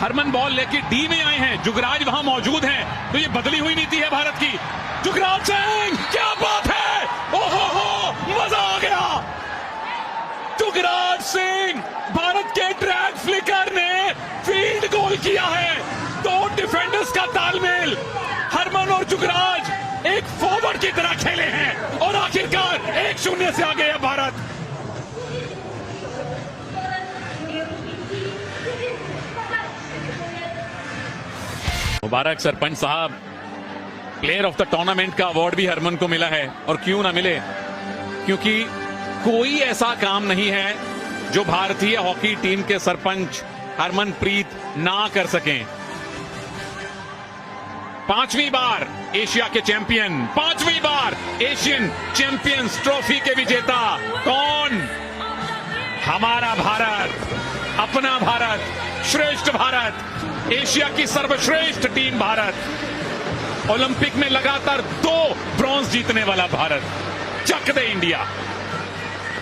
Harman ball लेके D में आए हैं। जुगराज वहाँ मौजूद हैं। तो ये बदली हुई नीति है भारत की। जुगराज सिंह, क्या बात है? ओहो हो, मज़ा आ गया। जुगराज सिंह, भारत के ट्रैक फ्लिकर ने फ़ील्ड गोल किया है। दो डिफेंडर्स का तालमेल। हरमन और जुगराज एक फॉरवर्ड की तरह खेले हैं। और आखिरकार एक शून्य से आगे है भारत। मुबारक सरपंच साहब। प्लेयर ऑफ़ द टूर्नामेंट का अवार्ड भी हरमन को मिला है और क्यों ना मिले? क्योंकि कोई ऐसा काम नहीं है जो भारतीय हॉकी टीम के सरपंच हरमनप्रीत ना कर सकें। पांचवी बार एशिया के चैंपियन, पांचवी बार एशियन चैंपियंस ट्रॉफी के विजेता कौन? हमारा भारत, अपना भारत, श्रेष्ठ भारत एशिया की सर्वश्रेष्ठ टीम भारत। ओलंपिक में लगातार दो ब्रॉन्ज जीतने वाला भारत। चक दे इंडिया।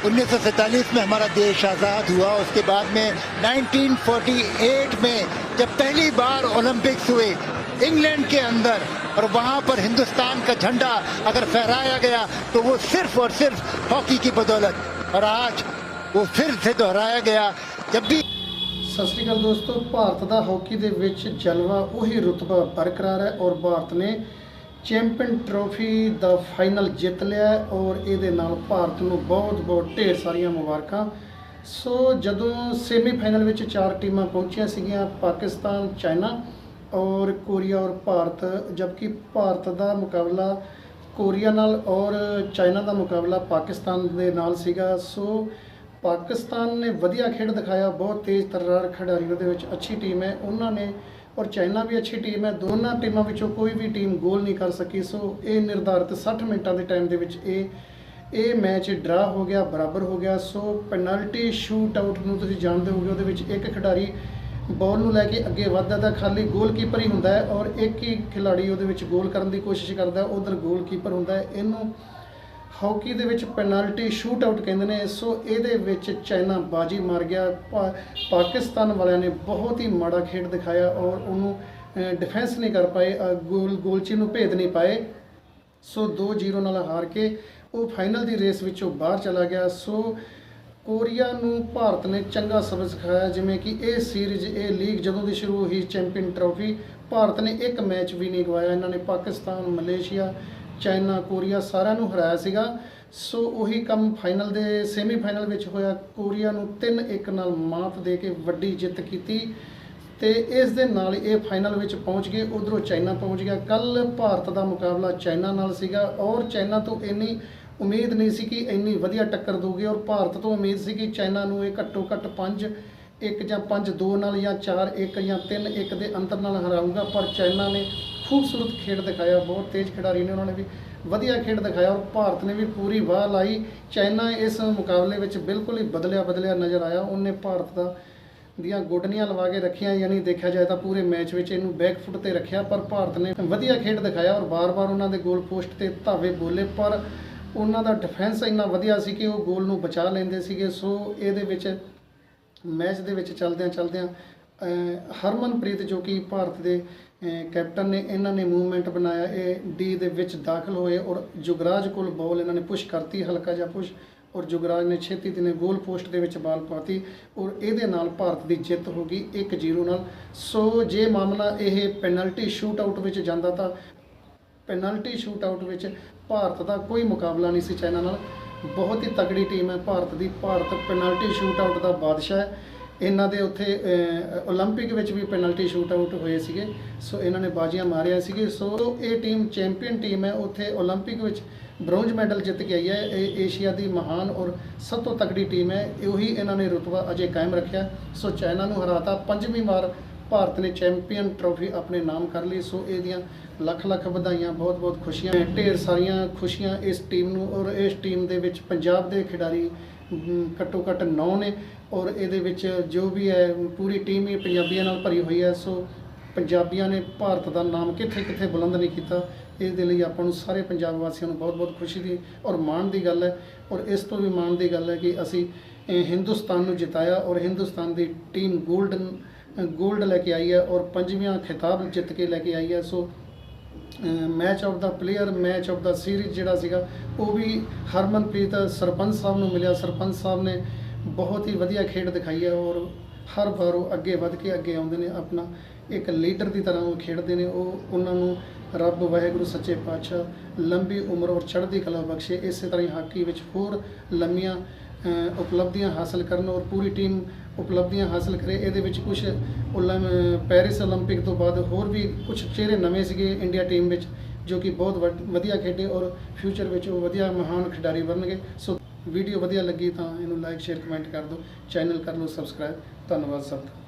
1947 में हमारा देश आज़ाद हुआ। उसके बाद में 1948 में जब पहली बार ओलंपिक्स हुए इंग्लैंड के अंदर, और वहाँ पर हिंदुस्तान का झंडा अगर फहराया गया तो वो सिर्फ़ और सिर्फ़ हॉकी की बदौलत। और आज वो फिर से दोहराया गया। जब भी ਸਤਿ ਸ਼੍ਰੀ ਅਕਾਲ ਦੋਸਤੋ। ਭਾਰਤ ਦਾ ਹਾਕੀ ਦੇ ਵਿੱਚ ਜਲਵਾ ਉਹੀ ਰੁਤਬਾ ਬਰਕਰਾਰ ਹੈ ਔਰ ਭਾਰਤ ਨੇ ਚੈਂਪੀਅਨ ਟਰੋਫੀ ਦਾ ਫਾਈਨਲ ਜਿੱਤ ਲਿਆ ਔਰ ਇਹਦੇ ਨਾਲ ਭਾਰਤ ਨੂੰ ਬਹੁਤ ਬਹੁਤ ਢੇਰ ਸਾਰੀਆਂ ਮੁਬਾਰਕਾਂ। ਸੋ ਜਦੋਂ ਸੈਮੀਫਾਈਨਲ ਵਿੱਚ ਚਾਰ ਟੀਮਾਂ ਪਹੁੰਚੀਆਂ ਸੀਗੀਆਂ, ਪਾਕਿਸਤਾਨ, ਚਾਈਨਾ ਔਰ ਕੋਰੀਆ ਔਰ ਭਾਰਤ, ਜਦਕਿ ਭਾਰਤ ਦਾ ਮੁਕਾਬਲਾ ਕੋਰੀਆ ਨਾਲ ਔਰ ਚਾਈਨਾ ਦਾ ਮੁਕਾਬਲਾ ਪਾਕਿਸਤਾਨ ਦੇ ਨਾਲ ਸੀਗਾ। ਸੋ ਪਾਕਿਸਤਾਨ ਨੇ ਵਧੀਆ ਖੇਡ ਦਿਖਾਇਆ, ਬਹੁਤ ਤੇਜ਼ ਤਰਾਰ ਖਿਡਾਰੀ ਉਹਦੇ ਵਿੱਚ ਅੱਛੀ ਟੀਮ ਹੈ, ਉਹਨਾਂ ਨੇ ਔਰ ਚਾਈਨਾ ਵੀ ਅੱਛੀ ਟੀਮ ਹੈ, ਦੋਨਾਂ ਟੀਮਾਂ ਵਿੱਚੋਂ ਕੋਈ ਵੀ ਟੀਮ ਗੋਲ ਨਹੀਂ ਕਰ ਸਕੀ, ਸੋ ਇਹ ਨਿਰਧਾਰਿਤ 60 ਮਿੰਟਾਂ ਦੇ ਟਾਈਮ ਦੇ ਵਿੱਚ ਇਹ ਇਹ ਮੈਚ ਡਰਾ ਹੋ ਗਿਆ, ਬਰਾਬਰ ਹੋ ਗਿਆ, ਸੋ ਪੈਨਲਟੀ ਸ਼ੂਟ ਆਊਟ ਨੂੰ ਤੁਸੀਂ ਜਾਣਦੇ ਹੋਗੇ ਉਹਦੇ ਵਿੱਚ ਇੱਕ ਖਿਡਾਰੀ ਬਾਲ ਨੂੰ ਲੈ ਕੇ ਅੱਗੇ ਵੱਧਦਾ ਤਾਂ ਖਾਲੀ ਗੋਲਕੀਪਰ ਹੀ ਹੁੰਦਾ ਹੈ, ਔਰ ਇੱਕ ਹੀ ਖਿਡਾਰੀ ਉਹਦੇ ਵਿੱਚ ਗੋਲ ਕਰਨ ਦੀ ਕੋਸ਼ਿਸ਼ ਕਰਦਾ ਹੈ ਉਧਰ ਗੋਲਕੀਪਰ ਹੁੰਦਾ ਹੈ, ਇਹਨੂੰ ਹਾਕੀ ਦੇ ਵਿੱਚ ਪੈਨਲਟੀ ਸ਼ੂਟ ਆਊਟ ਕਹਿੰਦੇ ਨੇ, ਸੋ ਇਹਦੇ ਵਿੱਚ ਚਾਈਨਾ ਬਾਜੀ ਮਾਰ ਗਿਆ। ਪਾ- ਪਾਕਿਸਤਾਨ ਵਾਲਿਆਂ ਨੇ ਬਹੁਤ ਹੀ ਮਾੜਾ ਖੇਡ ਦਿਖਾਇਆ ਔਰ ਉਹਨੂੰ ਡਿਫੈਂਸ ਨਹੀਂ ਕਰ ਪਾਏ ਗੋਲ, ਗੋਲਚੀ ਨੂੰ ਭੇਦ ਨਹੀਂ ਪਾਏ। ਸੋ 2-0 ਨਾਲ ਹਾਰ ਕੇ ਉਹ ਫਾਈਨਲ ਦੀ ਰੇਸ ਵਿੱਚੋਂ ਬਾਹਰ ਚਲਾ ਗਿਆ। ਸੋ ਕੋਰੀਆ ਨੂੰ ਭਾਰਤ ਨੇ ਚੰਗਾ ਸਬਕ ਸਿਖਾਇਆ, ਜਿਵੇਂ ਕਿ ਇਹ ਸੀਰੀਜ਼ ਇਹ ਲੀਗ ਜਦੋਂ ਦੀ ਸ਼ੁਰੂ ਹੋਈ ਚੈਂਪੀਅਨ ਟਰੋਫੀ ਭਾਰਤ ਨੇ ਇੱਕ ਮੈਚ ਵੀ ਨਹੀਂ ਗਵਾਇਆ। ਇਹਨਾਂ ਨੇ ਪਾਕਿਸਤਾਨ, ਮਲੇਸ਼ੀਆ ਚਾਈਨਾ, ਕੋਰੀਆ ਸਾਰਿਆਂ ਨੂੰ ਹਰਾਇਆ ਸੀਗਾ। ਸੋ ਉਹੀ ਕੰਮ ਫਾਈਨਲ ਦੇ ਸੈਮੀਫਾਈਨਲ ਵਿੱਚ ਹੋਇਆ। ਕੋਰੀਆ ਨੂੰ 3-1 ਨਾਲ ਮਾਤ ਦੇ ਕੇ ਵੱਡੀ ਜਿੱਤ ਕੀਤੀ ਤੇ ਇਸ ਦੇ ਨਾਲ ਇਹ ਫਾਈਨਲ ਵਿੱਚ ਪਹੁੰਚ ਗਏ। ਉਧਰੋਂ ਚਾਈਨਾ ਪਹੁੰਚ ਗਿਆ। ਕੱਲ ਭਾਰਤ ਦਾ ਮੁਕਾਬਲਾ ਚਾਈਨਾ ਨਾਲ ਸੀਗਾ ਔਰ ਚਾਈਨਾ ਤੋਂ ਇੰਨੀ ਉਮੀਦ ਨਹੀਂ ਸੀ ਕਿ ਇੰਨੀ ਵਧੀਆ ਟੱਕਰ ਦਊਗੀ ਔਰ ਭਾਰਤ ਤੋਂ ਉਮੀਦ ਸੀ ਕਿ ਚਾਈਨਾ ਨੂੰ ਇਹ ਘੱਟੋ ਘੱਟ 5 1 ਜਾਂ 5 2 ਨਾਲ ਜਾਂ 4 1 ਜਾਂ 3 1 ਦੇ ਅੰਤਰ ਨਾਲ ਹਰਾਊਗਾ, ਪਰ ਚਾਈਨਾ ਨੇ ਖੂਬਸੂਰਤ ਖੇਡ ਦਿਖਾਇਆ, ਬਹੁਤ ਤੇਜ਼ ਖਿਡਾਰੀ ਨੇ ਉਹਨਾਂ ਨੇ ਵੀ, ਵਧੀਆ ਖੇਡ ਦਿਖਾਇਆ ਔਰ ਭਾਰਤ ਨੇ ਵੀ ਪੂਰੀ ਵਾਹ ਲਾਈ। ਚਾਈਨਾ ਇਸ ਮੁਕਾਬਲੇ ਵਿੱਚ ਬਿਲਕੁਲ ਹੀ ਬਦਲਿਆ ਬਦਲਿਆ ਨਜ਼ਰ ਆਇਆ। ਉਹਨੇ ਭਾਰਤ ਦਾ ਦੀਆਂ ਗੋਡਨੀਆਂ ਲਵਾ ਕੇ ਰੱਖੀਆਂ, ਯਾਨੀ ਦੇਖਿਆ ਜਾਏ ਤਾਂ ਪੂਰੇ ਮੈਚ ਵਿੱਚ ਇਹਨੂੰ ਬੈਕ ਫੁੱਟ ਤੇ ਰੱਖਿਆ, ਪਰ ਭਾਰਤ ਨੇ ਵਧੀਆ ਖੇਡ ਦਿਖਾਇਆ ਔਰ ਬਾਰ-ਬਾਰ ਉਹਨਾਂ ਦੇ ਗੋਲ ਪੋਸਟ ਤੇ ਧਾਵੇ ਬੋਲੇ, ਪਰ ਉਹਨਾਂ ਦਾ ਡਿਫੈਂਸ ਇੰਨਾ ਵਧੀਆ ਸੀ ਕਿ ਉਹ ਗੋਲ ਨੂੰ ਬਚਾ ਲੈਂਦੇ ਸੀਗੇ। ਸੋ ਇਹਦੇ ਵਿੱਚ, ਮੈਚ ਦੇ ਵਿੱਚ ਚੱਲਦਿਆਂ ਚੱਲਦਿਆਂ ਹਰਮਨਪ੍ਰੀਤ ਜੋ ਕਿ ਭਾਰਤ ਦੇ ਕੈਪਟਨ ਨੇ, ਇਹਨਾਂ ਨੇ ਮੂਵਮੈਂਟ ਬਣਾਇਆ, ਇਹ ਡੀ ਦੇ ਵਿੱਚ ਦਾਖਲ ਹੋਏ ਔਰ ਜੁਗਰਾਜ ਕੋਲ ਬੋਲ ਇਹਨਾਂ ਨੇ ਪੁਸ਼ ਕਰਤੀ, ਹਲਕਾ ਜਿਹਾ ਪੁਸ਼, ਔਰ ਜੁਗਰਾਜ ਨੇ ਛੇਤੀ ਦਿਨੇ ਗੋਲ ਪੋਸਟ ਦੇ ਵਿੱਚ ਬਾਲ ਪਾਤੀ, ਔਰ ਇਹਦੇ ਨਾਲ ਭਾਰਤ ਦੀ ਜਿੱਤ ਹੋ ਗਈ 1-0 ਨਾਲ। ਸੋ ਜੇ ਮਾਮਲਾ ਇਹ ਪੈਨਲਟੀ ਸ਼ੂਟ ਆਊਟ ਵਿੱਚ ਜਾਂਦਾ ਤਾਂ ਪੈਨਲਟੀ ਸ਼ੂਟ ਆਊਟ ਵਿੱਚ ਭਾਰਤ ਦਾ ਕੋਈ ਮੁਕਾਬਲਾ ਨਹੀਂ ਸੀ ਚਾਈਨਾ ਨਾਲ। ਬਹੁਤ ਹੀ ਤਕੜੀ ਟੀਮ ਹੈ ਭਾਰਤ ਦੀ, ਭਾਰਤ ਪੈਨਲਟੀ ਸ਼ੂਟ ਆਊਟ ਦਾ ਬਾਦਸ਼ਾਹ ਹੈ। ਇਹਨਾਂ ਦੇ ਉੱਥੇ ਅਹ, 올림픽 ਵਿੱਚ ਵੀ ਪੈਨਲਟੀ ਸ਼ੂਟ ਆਊਟ ਹੋਏ ਸੀਗੇ ਸੋ ਇਹਨਾਂ ਨੇ ਬਾਜ਼ੀਆਂ ਮਾਰਿਆ ਸੀਗੇ ਸੋ ਇਹ ਟੀਮ ਚੈਂਪੀਅਨ ਟੀਮ ਹੈ ਉੱਥੇ 올림픽 ਵਿੱਚ ਬ੍ਰੌਂਜ ਮੈਡਲ ਜਿੱਤ ਕੇ ਆਈ ਹੈ ਇਹ ਏਸ਼ੀਆ ਦੀ ਮਹਾਨ ਔਰ ਸਭ ਤੋਂ ਤਕੜੀ ਟੀਮ ਹੈ ਉਹੀ ਇਹਨਾਂ ਨੇ ਰੁਤਬਾ ਅਜੇ ਕਾਇਮ ਰੱਖਿਆ ਸੋ ਚਾਈਨਾ ਨੂੰ ਹਰਾਤਾ ਪੰਜਵੀਂ ਵਾਰ ਭਾਰਤ ਨੇ ਚੈਂਪੀਅਨ ਟਰੋਫੀ ਆਪਣੇ ਨਾਮ ਕਰ ਲਈ ਸੋ ਇਹਦੀਆਂ ਲੱਖ ਲੱਖ ਵਧਾਈਆਂ ਬਹੁਤ ਬਹੁਤ ਖੁਸ਼ੀਆਂ ਢੇਰ ਸਾਰੀਆਂ ਖੁਸ਼ੀਆਂ ਇਸ ਟੀਮ ਨੂੰ ਔਰ ਇਸ ਟੀਮ ਦੇ ਵਿੱਚ ਪੰਜਾਬ ਦੇ ਖਿਡਾਰੀ ਅਮ, ਘੱਟੋ ਘੱਟ 9 ਨੇ ਔਰ ਇਹਦੇ ਵਿੱਚ ਜੋ ਵੀ ਹੈ, ਪੂਰੀ ਟੀਮ ਹੀ ਪੰਜਾਬੀਆਂ ਨਾਲ ਭਰੀ ਹੋਈ ਹੈ, ਸੋ ਪੰਜਾਬੀਆਂ ਨੇ ਭਾਰਤ ਦਾ ਨਾਮ ਕਿੱਥੇ ਕਿੱਥੇ ਬੁਲੰਦ ਨਹੀਂ ਕੀਤਾ। ਇਸ ਦੇ ਲਈ ਆਪਾਂ ਨੂੰ ਸਾਰੇ ਪੰਜਾਬ ਵਾਸੀਆਂ ਨੂੰ ਬਹੁਤ-ਬਹੁਤ ਖੁਸ਼ੀ ਦੀ ਔਰ ਮਾਣ ਦੀ ਗੱਲ ਹੈ। ਔਰ ਇਸ ਤੋਂ ਵੀ ਮਾਣ ਦੀ ਗੱਲ ਹੈ ਕਿ ਅਸੀਂ ਹਿੰਦੁਸਤਾਨ ਨੂੰ ਜਿਤਾਇਆ ਔਰ ਹਿੰਦੁਸਤਾਨ ਦੀ ਟੀਮ 골ਡਨ 골ਡ ਲੈ ਕੇ ਆਈ ਹੈ ਔਰ ਪੰਜਵੀਂ ਖਿਤਾਬ ਜਿੱਤ ਕੇ ਲੈ ਕੇ ਆਈ ਹੈ। So match of the player match of the series ਜਿਹੜਾ ਸੀਗਾ, ਉਹ ਵੀ ਹਰਮਨਪ੍ਰੀਤ ਸਰਪੰਚ ਸਾਹਿਬ ਨੂੰ ਮਿਲਿਆ। ਸਰਪੰਚ ਸਾਹਿਬ ਨੇ ਬਹੁਤ ਹੀ ਵਧੀਆ ਖੇਡ ਦਿਖਾਈ ਹੈ ਔਰ ਹਰ ਵਾਰ ਉਹ ਅੱਗੇ ਵੱਧ ਕੇ ਅੱਗੇ ਆਉਂਦੇ ਨੇ। ਆਪਣਾ ਇੱਕ ਲੀਡਰ ਦੀ ਤਰ੍ਹਾਂ ਉਹ ਖੇਡਦੇ ਨੇ। ਉਹ ਉਹਨਾਂ ਨੂੰ ਰੱਬ ਵਾਹਿਗੁਰੂ, ਸੱਚੇ ਪਾਤਸ਼ਾਹ ਲੰਬੀ ਉਮਰ ਔਰ ਚੜ੍ਹਦੀ ਕਲਾ ਬਖਸ਼ੇ। ਇਸੇ ਤਰ੍ਹਾਂ ਹੀ ਹਾਕੀ ਵਿੱਚ ਹੋਰ ਲੰਮੀਆਂ ਉਪਲਬਧੀਆਂ ਹਾਸਲ ਕਰਨ ਔਰ ਪੂਰੀ ਟੀਮ ਉਪਲਬਧੀਆਂ ਹਾਸਲ ਕਰੇ ਇਹਦੇ ਵਿੱਚ ਕੁਝ ਪੈਰਿਸ 올림픽 ਤੋਂ ਬਾਅਦ ਹੋਰ ਵੀ ਕੁਝ ਚਿਹਰੇ ਨਵੇਂ ਸੀਗੇ ਇੰਡੀਆ ਟੀਮ ਵਿੱਚ ਜੋ ਕਿ ਬਹੁਤ ਵੱਡ- ਵਧੀਆ ਖੇਡੇ ਔਰ ਫਿਊਚਰ ਵਿੱਚ ਉਹ ਵਧੀਆ ਮਹਾਨ ਖਿਡਾਰੀ ਬਣਨਗੇ ਸੋ ਵੀਡੀਓ ਵਧੀਆ ਲੱਗੀ ਤਾਂ ਇਹਨੂੰ ਲਾਈਕ ਸ਼ੇਅਰ ਕਮੈਂਟ ਕਰ ਦਿਓ ਚੈਨਲ ਕਰ ਲਓ ਸਬਸਕ੍ਰਾਈਬ ਧੰਨਵਾਦ ਸਭ ਦਾ